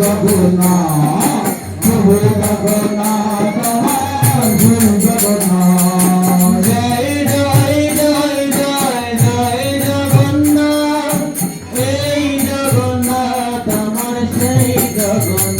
জগন্নাথ প্রভু জগন্নাথ তোমার গুরু জগন্নাথ জয় জয় জয় জয় জয় জগন্নাথ, এই জগন্নাথ, আমার সেই Jagannath.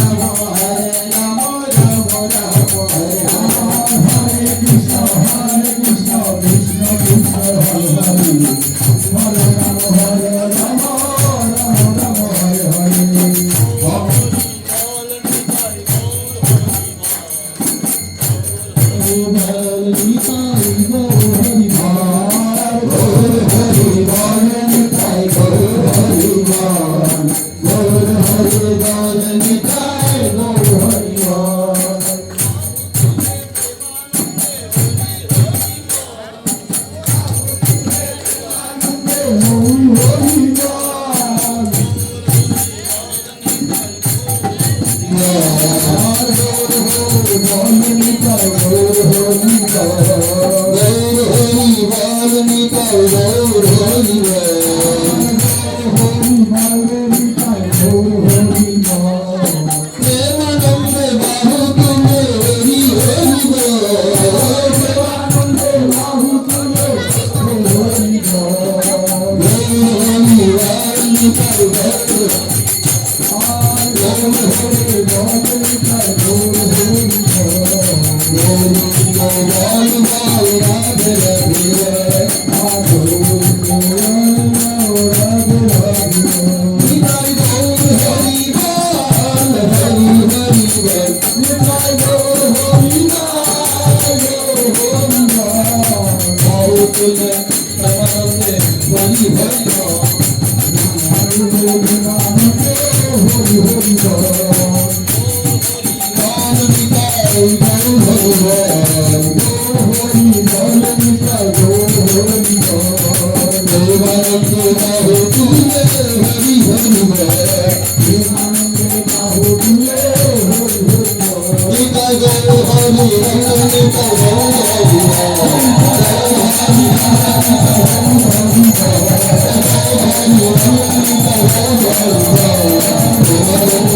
Hare Hare Hare Hare ভোর ভোর ভোর ভোর ভোর ভোর ভোর ভোর 以后你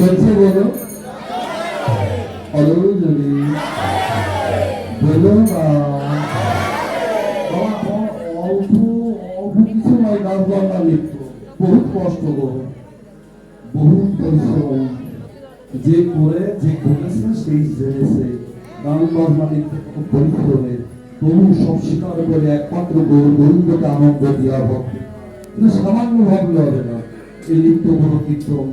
জোরে বলো। না। বাবা, অ- অল্প অল্প কিছু নয় গাছ বাংলা লিখত বহুত কষ্ট গো বহুত পরিশ্রম। যে করে যে করেছে সেই জেনেছে। গান বাজনা লিখতে খুব পরিশ্রমের সব স্বীকার করে একমাত্র গৌর আনন্দ দেওয়া ভক্তি। কিন্তু সামান্য ভাবলে হবে না। এই লিপ্ত গুরু কীর্তন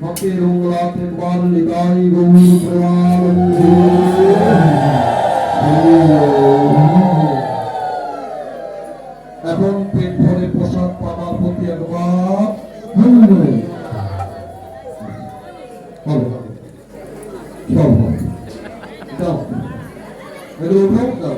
فاغفروا لا تقبل لغيره এখন পেট ভরে পোশাক পাওয়ার প্রতি একবার দাও দাও দাও